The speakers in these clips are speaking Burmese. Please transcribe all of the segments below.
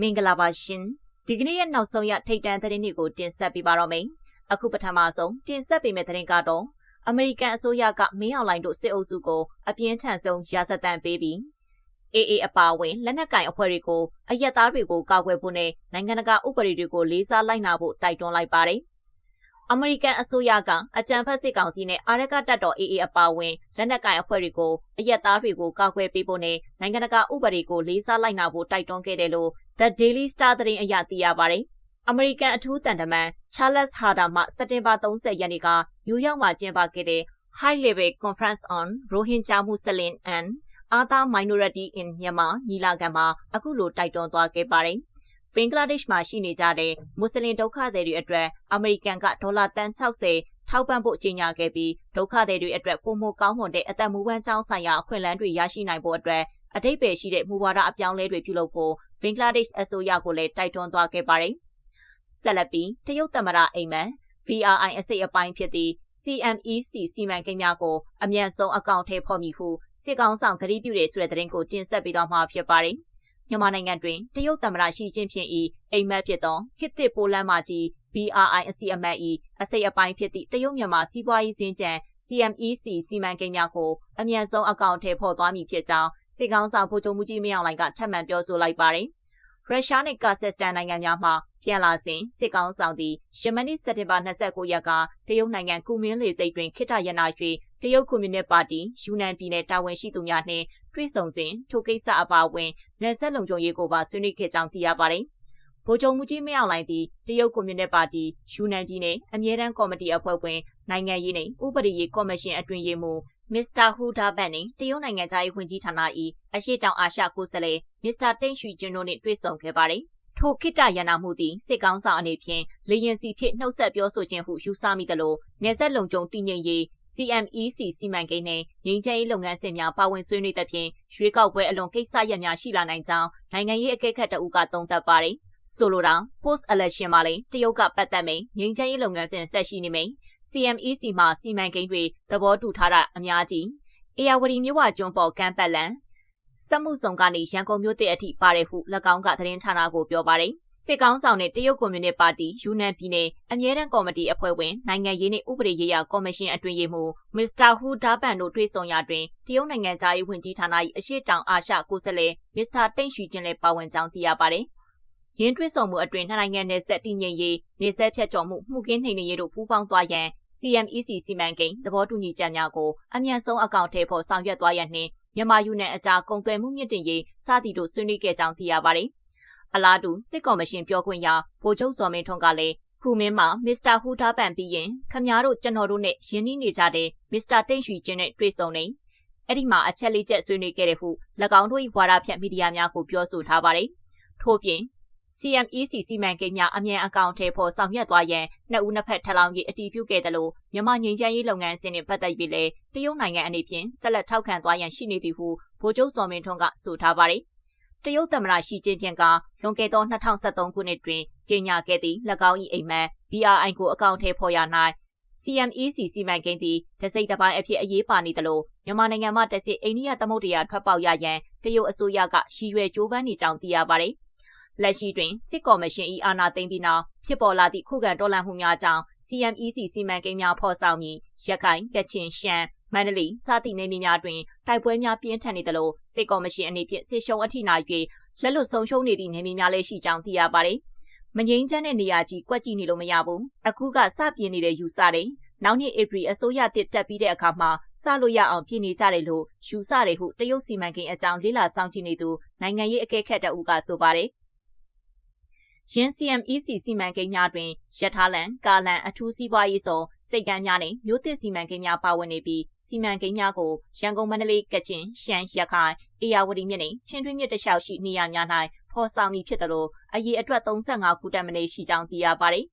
မင်္ဂလာပါရှင်ဒီကနေ့ရဲ့နောက်ဆုံးရထိတ်တန့်သတင်းတွေကိုတင်ဆက်ပေးပါတော့မယ်အခုပထမဆုံးတင်ဆက်ပေးမယ့်သတင်းကတော့အမေရိကန်အစိုးရကမင်းအောင်လှိုင်တို့စစ်အုပ်စုကိုအပြင်းထန်ဆုံးရာဇသံပေးပြီးအေအေအပါဝင်လက်နက်ကင်အဖွဲ့တွေကိုအရက်သားတွေကိုကာကွယ်ဖို့နဲ့နိုင်ငံတကာဥပဒေတွေကိုလေးစားလိုက်နာဖို့တိုက်တွန်းလိုက်ပါတယ်အမေရိကန်အစိုးရကအကြံဖက်စစ်ကောင်စီနဲ့အာရကတပ်တော် AA အပါအဝင်လက်နက်ကိုင်အဖွဲ့တွေကိုအရက်သားတွေကိုကာကွယ်ပေးဖို့နဲ့နိုင်ငံတကာဥပဒေကိုလေးစားလိုက်နာဖို့တိုက်တွန်းခဲ့တယ်လို့ The Daily Star သတင်းအရသိရပါတယ်။အမေရိကန်အထူးတန်တမန် Charles Harder မှစက်တင်ဘာ30ရက်နေ့ကနယူးယောက်မှာကျင်းပခဲ့တဲ့ High Level Conference on Rohingya Muslim and Other Minority in Myanmar ညီလာခံမှာအခုလိုတိုက်တွန်းသွားခဲ့ပါတယ်။ဘင်္ဂလားဒေ့ရှ်မှာရှိနေကြတဲ့မွတ်စလင်ဒုက္ခသည်တွေအတွက်အမေရိကန်ကဒေါ်လာတန်60ထောက်ပံ့ဖို့ကြေညာခဲ့ပြီးဒုက္ခသည်တွေအတွက်ပုံမကောင်းမွန်တဲ့အသက်မူဝမ်းကြောင်းဆိုင်ရာအခွင့်အလမ်းတွေရရှိနိုင်ဖို့အတွက် အတိတ်ပဲရှိတဲ့မူဝါဒအပြောင်းလဲတွေပြုလုပ်ဖို့ဘင်္ဂလားဒေ့ရှ်အစိုးရကိုလည်းတိုက်တွန်းသွားခဲ့ပါတယ်။ဆက်လက်ပြီးတရုတ်သမ္မတအိမ်မန် VRI အစိတ်အပိုင်းဖြစ်သည့် CMEC စီမံကိန်းများကိုအမြန်ဆုံးအကောင့်ထဲဖော်မည်ဟုစစ်ကောင်ဆောင်ကတိပြုတဲ့ဆိုတဲ့သတင်းကိုတင်ဆက်ပေးသွားမှာဖြစ်ပါတယ်။မြန်မာနိုင်ငံတွင်တရုတ်သမ္မတရှီကျင်းဖြင့်၏အိမ်မက်ဖြစ်သောခေတ်သစ်ပိုလန်မာကြီး BRI အစီအမတ်၏အစိတ်အပိုင်းဖြစ်သည့်တရုတ်မြန်မာစီးပွားရေးစင်ကြံ CMEC စီမံကိန်းများကိုအမြန်ဆုံးအကောင့်ထဲပေါ်သွားမည်ဖြစ်ကြောင်းစစ်ကောင်ဆောင်ဗိုလ်ချုပ်မှုကြီးမင်းအောင်လှိုင်ကထပ်မံပြောဆိုလိုက်ပါတယ်။ရုရှားနဲ့ကာဇက်စတန်နိုင်ငံများမှပြန်လာစဉ်စစ်ကောင်ဆောင်သည်ယမန်နေ့စက်တင်ဘာ29ရက်ကတရုတ်နိုင်ငံကူမင်းလေစိတ်တွင်ခိတရနာ၍တရုတ်ကွန်မြူနစ်ပါတီယူနန်ပြည်နယ်တာဝန်ရှိသူများနှင့်တွေ့ဆုံစဉ်ထိုကိစ္စအပါအဝင်နယ်စပ်လုံခြုံရေးကိုပါဆွေးနွေးခဲ့ကြောင်းသိရပါတယ်။ဗိုလ်ချုပ်မှုကြီးမင်းအောင်လှိုင်သည်တရုတ်ကွန်မြူနစ်ပါတီယူနန်ပြည်နယ်အမြဲတမ်းကော်မတီအဖွဲ့ဝင် နိုင်ငံရေးနှင့်ဥပဒေရေးကော်မရှင်အတွင်ရေးမှူးမစ္စတာဟူဒါဘန်နှင့်တရုတ်နိုင်ငံသားရေးဝန်ကြီးဌာန၏အရှိတောင်အာရှကိုယ်စားလှယ်မစ္စတာတိန့်ရွှေကျင်းတို့နှင့်တွေ့ဆုံခဲ့ပါတယ်။ထိုခိတရနာမှုသည်စစ်ကောင်းဆောင်အနေဖြင့်လေရင်စီဖြစ်နှုတ်ဆက်ပြောဆိုခြင်းဟုယူဆမိသလိုနေဆက်လုံခြုံတည်ငြိမ်ရေး CMEC စီမံကိန်းနဲ့ငြိမ်းချမ်းရေးလုပ်ငန်းစဉ်များပါဝင်ဆွေးနွေးသဖြင့်ရွေးကောက်ပွဲအလွန်ကိစ္စရပ်များရှိလာနိုင်ကြောင်းနိုင်ငံရေးအကဲခတ်တအုပ်ကသုံးသပ်ပါတယ်။ ဆိုလိုတာ post election မှာလည်းတရုတ်ကပတ်သက်မိန်ငြိမ်းချမ်းရေးလုပ်ငန်းစဉ်ဆက်ရှိနေမိန် CMEC မှာစီမံကိန်းတွေသဘောတူထားတာအများကြီးအေယာဝတီမြို့ဝကျွန်းပေါ်ကမ်းပတ်လန်စက်မှုဆောင်ကနေရန်ကုန်မြို့တဲ့အထိပါတယ်ဟု၎င်းကသတင်းဌာနကိုပြောပါတယ်။စစ်ကောင်းဆောင်နဲ့တရုတ်ကွန်မြူနစ်ပါတီယူနန်ပြည်နယ်အမြဲတမ်းကော်မတီအဖွဲ့ဝင်နိုင်ငံရေးနှင့်ဥပဒေရေးရာကော်မရှင်အတွင်ရေးမှူးမစ္စတာဟူဒါဘန်တို့တွေ့ဆုံရာတွင်တရုတ်နိုင်ငံသားရေးဝန်ကြီးဌာန၏အရှိတောင်အာရှကိုယ်စားလှယ်မစ္စတာတိန့်ရွှေကျင်းလည်းပါဝင်ကြောင်းသိရပါတယ်။ ရင်းတွဲဆောင်မှုအတွင်နှစ်နိုင်ငံနယ်စပ်တည်ငြိမ်ရေးနေဆက်ဖြတ်ကျော်မှုမှုကင်းနှိမ်နင်းရေးတို့ပူးပေါင်းသွားရန် CMEC စီမံကိန်းသဘောတူညီချက်များကိုအမြန်ဆုံးအကောင့်ထဲပေါ်ဆောင်ရွက်သွားရန်နှင့်မြန်မာယူနယ်အကြားကုန်သွယ်မှုမြင့်တင်ရေးစသည်တို့ဆွေးနွေးခဲ့ကြောင်းသိရပါတယ်။အလားတူစစ်ကော်မရှင်ပြောခွင့်ရဗိုလ်ချုပ်စော်မင်းထွန်းကလည်းခုမင်းမှာမစ္စတာဟူဒါပန်ပြီးရင်ခမများတို့ကျွန်တော်တို့နဲ့ရင်းနှီးနေကြတဲ့မစ္စတာတိန့်ရွှေချင်းနဲ့တွေ့ဆုံနေအဲ့ဒီမှာအချက်လေးချက်ဆွေးနွေးခဲ့တဲ့ဟု၎င်းတို့၏ဝါဒဖြန့်မီဒီယာများကိုပြောဆိုထားပါတယ်ထို့ပြင် CMEC စီမံကိန်းများအမြန်အကောင့်ထဲပေါ်ဆောင်ရွက်သွားရန်နှစ်ဦးနှစ်ဖက်ထလောင်ရေးအတည်ပြုခဲ့တယ်လို့မြန်မာငြိမ်းချမ်းရေးလုပ်ငန်းစဉ်နဲ့ပတ်သက်ပြီးလည်းတရုတ်နိုင်ငံအနေဖြင့်ဆက်လက်ထောက်ခံသွားရန်ရှိနေသည်ဟုဗိုလ်ချုပ်စော်မင်းထွန်းကဆိုထားပါတယ်။တရုတ်သမ္မတရှီကျင်းပင်ကလွန်ခဲ့သော2023ခုနှစ်တွင်ကြေညာခဲ့သည့်၎င်း၏အိမ်မက် BRI ကိုအကောင့်ထဲပေါ်ရ၌ CMEC စီမံကိန်းသည်တစိမ့်တစ်ပိုင်းအဖြစ်အရေးပါနေသလိုမြန်မာနိုင်ငံမှတက်စစ်အိန္ဒိယသမုဒ္ဒရာထွက်ပေါက်ရရန်တရုတ်အစိုးရကရည်ရွယ်ကြိုးပမ်းနေကြောင်းသိရပါတယ်။ လက်ရှိတွင်စစ်ကော်မရှင်၏အာဏာသိမ်းပြီးနောက်ဖြစ်ပေါ်လာသည့်ခုခံတော်လှန်မှုများကြောင့် CMEC စီမံကိန်းများဖော်ဆောင်ပြီးရခိုင်၊ကချင်၊ရှမ်းမန္တလေးစသည့်နေမြေများတွင်တိုက်ပွဲများပြင်းထန်နေသလိုစစ်ကော်မရှင်အနေဖြင့်စစ်ရှုံးအထိနာ၍လက်လွတ်ဆုံးရှုံးနေသည့်နေမြေများလည်းရှိကြောင်းသိရပါတယ်။မငိမ့်ချမ်းတဲ့နေရာကြီးကွက်ကြည့်နေလို့မရဘူး။အခုကစပြင်းနေတဲ့ယူဆတယ်။နောက်နှစ်ဧပြီအစိုးရတစ်တက်ပြီးတဲ့အခါမှာစလို့ရအောင်ပြင်နေကြတယ်လို့ယူဆတယ်ဟုတရုတ်စီမံကိန်းအကြောင်းလေးလာဆောင်ကြည့်နေသူနိုင်ငံရေးအကဲခတ်တအုပ်ကဆိုပါတယ် ရင်း CMEC စီမံကိန်းများတွင်ရထားလန်ကာလန်အထူးစီးပွားရေးဆောင်စိတ်ကမ်းများနှင့်မြို့သစ်စီမံကိန်းများပါဝင်နေပြီးစီမံကိန်းများကိုရန်ကုန်မန္တလေးကချင်ရှမ်းရခိုင်အေရဝတီမြစ်နှင့်ချင်းတွင်းမြစ်တလျှောက်ရှိနေရာများ၌ဖော်ဆောင်မည်ဖြစ်သလိုအရေးအတွက်35ခုတက်မနေရှိကြောင်းသိရပါသည်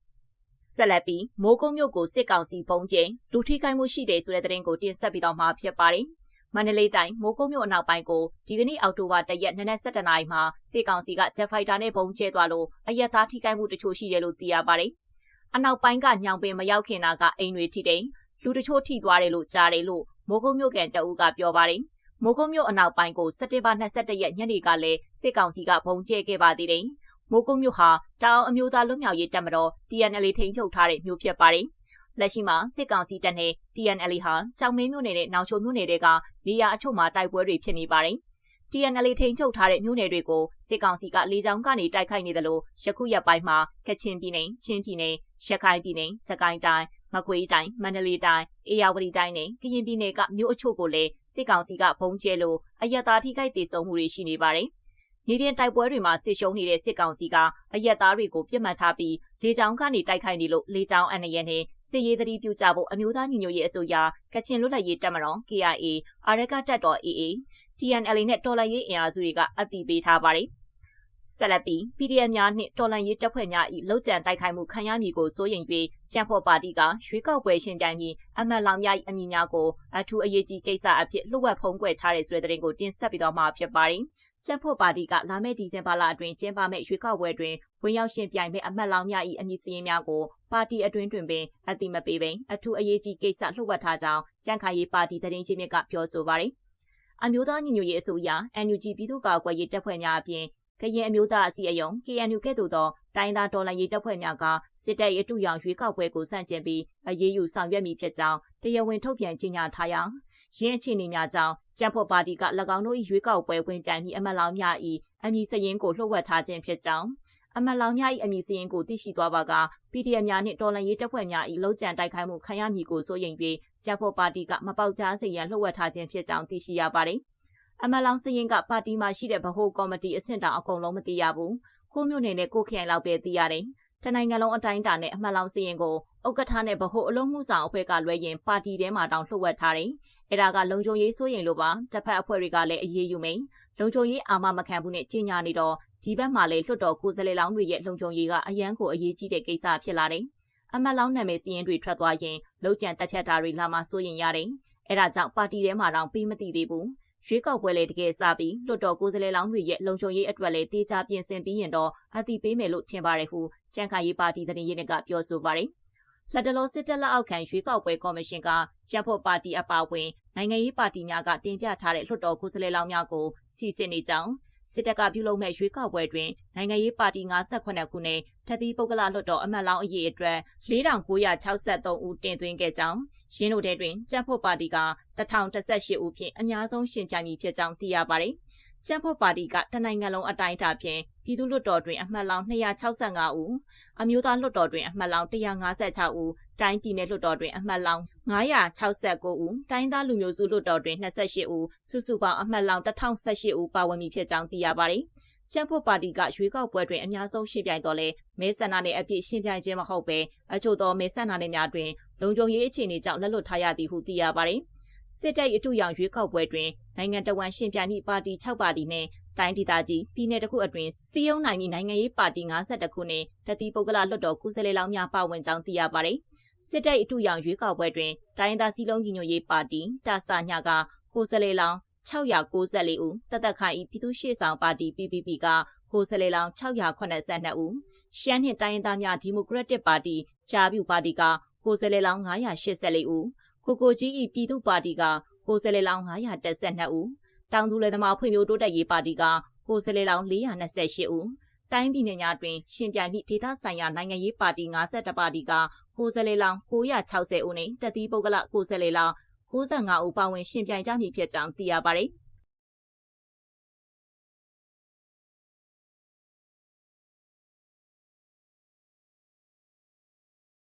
ဆက်လက်ပြီးမိုးကုတ်မြို့ကိုစစ်ကောင်စီပုံကျင်းလူထိခိုက်မှုရှိတယ်ဆိုတဲ့သတင်းကိုတင်ဆက်ပြီးတော့မှာဖြစ်ပါတယ်။ မန္တလေးတိုင်းမိုးကုတ်မြို့အနောက်ပိုင်းကိုဒီကနေ့အောက်တိုဘာ၁ရက်နနက်7:00နာရီမှာစေကောင်စီကဂျက်ဖိုက်တာနဲ့ပုံကျဲသွားလို့အရက်သားထိခိုက်မှုတချို့ရှိတယ်လို့သိရပါတယ်။အနောက်ပိုင်းကညောင်ပင်မရောက်ခင်နာကအိမ်တွေထိတိန်လူတချို့ထိသွားတယ်လို့ကြားတယ်လို့မိုးကုတ်မြို့ကန်တအူးကပြောပါတယ်။မိုးကုတ်မြို့အနောက်ပိုင်းကိုစက်တင်ဘာ22ရက်ညနေကလည်းစစ်ကောင်စီကပုံကျဲခဲ့ပါသေးတယ်။မိုးကုတ်မြို့ဟာတောင်အမျိုးသားလွတ်မြောက်ရေးတပ်မတော် TNL ထိန်းချုပ်ထားတဲ့မြို့ဖြစ်ပါတယ်။ လက်ရှိမှာစစ်ကောင်စီတပ်နဲ့ TNL ဟာကြောင်မင်းမြို့နယ်နဲ့နောင်ချိုမြို့နယ်တွေက နေရာအချို့မှာတိုက်ပွဲတွေဖြစ်နေပါတယ်။ TNL ထိန်းချုပ်ထားတဲ့မြို့နယ်တွေကိုစစ်ကောင်စီကလေကြောင်းကနေတိုက်ခိုက်နေတယ်လို့ယခုရက်ပိုင်းမှာကချင်ပြည်နယ်၊ချင်းပြည်နယ်၊ရခိုင်ပြည်နယ်၊စကိုင်းတိုင်း၊မကွေးတိုင်း၊မန္တလေးတိုင်း၊အေရဝတီတိုင်းနဲ့ကရင်ပြည်နယ်ကမြို့အချို့ကိုလည်းစစ်ကောင်စီကဘုံကျဲလို့အယက်သားထိခိုက်ဒေဆုံးမှုတွေရှိနေပါတယ်။မြေပြင်တိုက်ပွဲတွေမှာဆစ်ရှုံးနေတဲ့စစ်ကောင်စီကအရက်သားတွေကိုပြစ်မှတ်ထားပြီးလေကြောင်းကနေတိုက်ခိုက်နေလို့လေကြောင်းအန္တရာယ်နဲ့ စစ်ရေးသတိပြုကြဖို့အမျိုးသားညီညွတ်ရေးအစိုးရကချင်လွတ်လပ်ရေးတပ်မတော် KIA အာရကတပ်တော် AA TNL နဲ့တော်လှန်ရေးအင်အားစုတွေကအသိပေးထားပါတယ်။ ဆက်လက်ပြီး PDF များနှင့်တော်လှန်ရေးတပ်ဖွဲ့များ၏လုံခြံတိုက်ခိုက်မှုခံရမည်ကိုစိုးရိမ်၍ချမ်ဖော်ပါတီကရွေးကောက်ပွဲရှင်ပြိုင်ပြီးအမတ်လောင်များ၏အမည်များကိုအထူးအရေးကြီးကိစ္စအဖြစ်လှုပ်ဝက်ဖုံးကွယ်ထားတဲ့ဆိုတဲ့တဲ့ရင်ကိုတင်ဆက်ပြီးတော့မှာဖြစ်ပါတယ်။ချမ်ဖော်ပါတီကလာမယ့်ဒီဇင်ဘာလအတွင်းကျင်းပမယ့်ရွေးကောက်ပွဲတွင်ဝင်ရောက်ရှင်ပြိုင်မယ့်အမတ်လောင်များ၏အမည်စည်းများကိုပါတီအတွင်းတွင်ပင်အတိမပေးပင်အထူးအရေးကြီးကိစ္စလှုပ်ဝက်ထားကြောင်းကြံ့ခိုင်ရေးပါတီတရင်ချင်းမြစ်ကပြောဆိုပါတယ်။အမျိုးသားညီညွတ်ရေးအစိုးရ NUG ပြည်သူ့ကာကွယ်ရေးတပ်ဖွဲ့များအပြင် ကရင်အမျိုးသားအစည်းအရုံး KNU ကဲ့သို့သောတိုင်းသားတော်လှန်ရေးတပ်ဖွဲ့များကစစ်တပ်ရဲ့အတူရောင်ရွေးကောက်ပွဲကိုစန့်ကျင်ပြီးအရေးယူဆောင်ရွက်မိဖြစ်ကြောင်းတရားဝင်ထုတ်ပြန်ကြေညာထားရာရင်းအခြေအနေများကြောင့်ကျန်းဖို့ပါတီက၎င်းတို့၏ရွေးကောက်ပွဲဝင်ပြိုင်ပြီးအမတ်လောင်များ၏အမည်စရင်ကိုလှုပ်ဝက်ထားခြင်းဖြစ်ကြောင်းအမတ်လောင်များ၏အမည်စရင်ကိုသိရှိသွားပါက PDF များနှင့်တော်လှန်ရေးတပ်ဖွဲ့များ၏လုံခြံတိုက်ခိုက်မှုခံရမည်ကိုစိုးရိမ်ပြီးကျန်းဖို့ပါတီကမပေါက်ကြားစေရန်လှုပ်ဝက်ထားခြင်းဖြစ်ကြောင်းသိရှိရပါသည်။ အမလောင်စရင်ကပါတီမှာရှိတဲ့ဗဟိုကော်မတီအဆင့်တောင်အကုန်လုံးမသိရဘူး။ကိုမျိုးနေနဲ့ကိုခရိုင်လောက်ပဲသိရတယ်။တနိုင်ငံလုံးအတိုင်းအတာနဲ့အမလောင်စရင်ကိုဥက္ကဋ္ဌနဲ့ဗဟိုအလုံးမှုဆောင်အဖွဲ့ကလွဲရင်ပါတီထဲမှာတောင်လှုပ်ဝက်ထားတယ်။အဲဒါကလုံခြုံရေးစိုးရင်လို့ပါတစ်ဖက်အဖွဲ့တွေကလည်းအရေးယူမိန်လုံခြုံရေးအာမမခံဘူးနဲ့ကြီးညာနေတော့ဒီဘက်မှာလည်းလွှတ်တော်ကိုယ်စားလှယ်လောင်းတွေရဲ့လုံခြုံရေးကအရန်ကိုအရေးကြီးတဲ့ကိစ္စဖြစ်လာတယ်။အမလောင်နာမည်စရင်တွေထွက်သွားရင်လုံခြံတက်ဖြတ်တာတွေလာမှစိုးရင်ရတယ်။အဲဒါကြောင့်ပါတီထဲမှာတောင်ပြီးမသိသေးဘူး။ ရွေးကောက်ပွဲလေတကယ်စပြီးလွှတ်တော်ကိုယ်စားလှယ်လောင်းတွေရဲ့လုံခြုံရေးအတွက်လည်းတေချာပြင်ဆင်ပြီးရင်တော့အတိပေးမယ်လို့ထင်ပါတယ်ဟုချန်ခိုင်ရေးပါတီသတင်းရင်းမြစ်ကပြောဆိုပါတယ်။လက်တလောစစ်တပ်လက်အောက်ခံရွေးကောက်ပွဲကော်မရှင်ကကျန်းဖို့ပါတီအပါအဝင်နိုင်ငံရေးပါတီများကတင်ပြထားတဲ့လွှတ်တော်ကိုယ်စားလှယ်လောင်းများကိုစီစစ်နေကြောင်းစစ်တပ်ကပြုလုပ်မဲ့ရွေးကောက်ပွဲတွင်နိုင်ငံရေးပါတီ58ခုနဲ့ ထက်သီးပုဂ္ဂလလွှတ်တော်အမတ်လောင်းအရေးအတွက်4963ဦးတင်သွင်းခဲ့ကြောင်းရင်းတို့တဲတွင်ကြံ့ဖို့ပါတီက1018ဦးဖြင့်အများဆုံးရှင်ပြိုင်မည်ဖြစ်ကြောင်းသိရပါတယ်။ကြံ့ဖို့ပါတီကတနိုင်ငံလုံးအတိုင်းအတာဖြင့်ပြည်သူ့လွှတ်တော်တွင်အမှတ်လောင်း265ဦးအမျိုးသားလွှတ်တော်တွင်အမှတ်လောင်း156ဦးတိုင်းပြည်နယ်လွှတ်တော်တွင်အမှတ်လောင်း969ဦးတိုင်းသားလူမျိုးစုလွှတ်တော်တွင်28ဦးစုစုပေါင်းအမှတ်လောင်း1018ဦးပါဝင်ပြီဖြစ်ကြောင်းသိရပါတယ်။ ချမ်ဖို့ပါတီကရွေးကောက်ပွဲတွင်အများဆုံးရှင်းပြိုင်တော်လဲမဲဆန္ဒနယ်အပြည့်ရှင်းပြိုင်ခြင်းမဟုတ်ပဲအချို့သောမဲဆန္ဒနယ်များတွင်လုံခြုံရေးအခြေအနေကြောင့်လက်လွတ်ထားရသည်ဟုသိရပါတယ်။စစ်တပ်အထူးရောင်ရွေးကောက်ပွဲတွင်နိုင်ငံတော်ဝန်ရှင်းပြမိပါတီ6ပါတီနှင့်တိုင်းဒေသကြီးပြည်내တစ်ခုအတွင်းစီယုံနိုင်ပြီးနိုင်ငံရေးပါတီ52ခုနှင့်တတိပုဂ္ဂလလွှတ်တော်ကုစလေလောင်းများပါဝင်ကြောင်းသိရပါတယ်။စစ်တပ်အထူးရောင်ရွေးကောက်ပွဲတွင်တိုင်းဒေသစီလုံးညီညွတ်ရေးပါတီတာဆာညကကိုစလေလောင်း 694ဦးတသက်ခိုင်ဤပြည်သူ့ရှေ့ဆောင်ပါတီ PPP ကကိုစလေလောင်း682ဦးရှမ်းနှင့်တိုင်းရင်းသားများဒီမိုကရက်တစ်ပါတီဂျာပြူပါတီကကိုစလေလောင်း984ဦးကိုကိုကြီးဤပြည်သူ့ပါတီကကိုစလေလောင်း912ဦးတောင်သူလယ်သမားဖွံ့ဖြိုးတိုးတက်ရေးပါတီကကိုစလေလောင်း428ဦးတိုင်းပြည်နယ်များတွင်ရှင်ပြိုင်သည့်ဒေသဆိုင်ရာနိုင်ငံရေးပါတီ52ပါတီကကိုစလေလောင်း960ဦးနှင့်တတိပုဂ္ဂလကိုစလေလောင်း 65ဦးပါဝင်ရှင်ပြိုင်ကြမည်ဖြစ်ကြောင်းသိရပါသည်။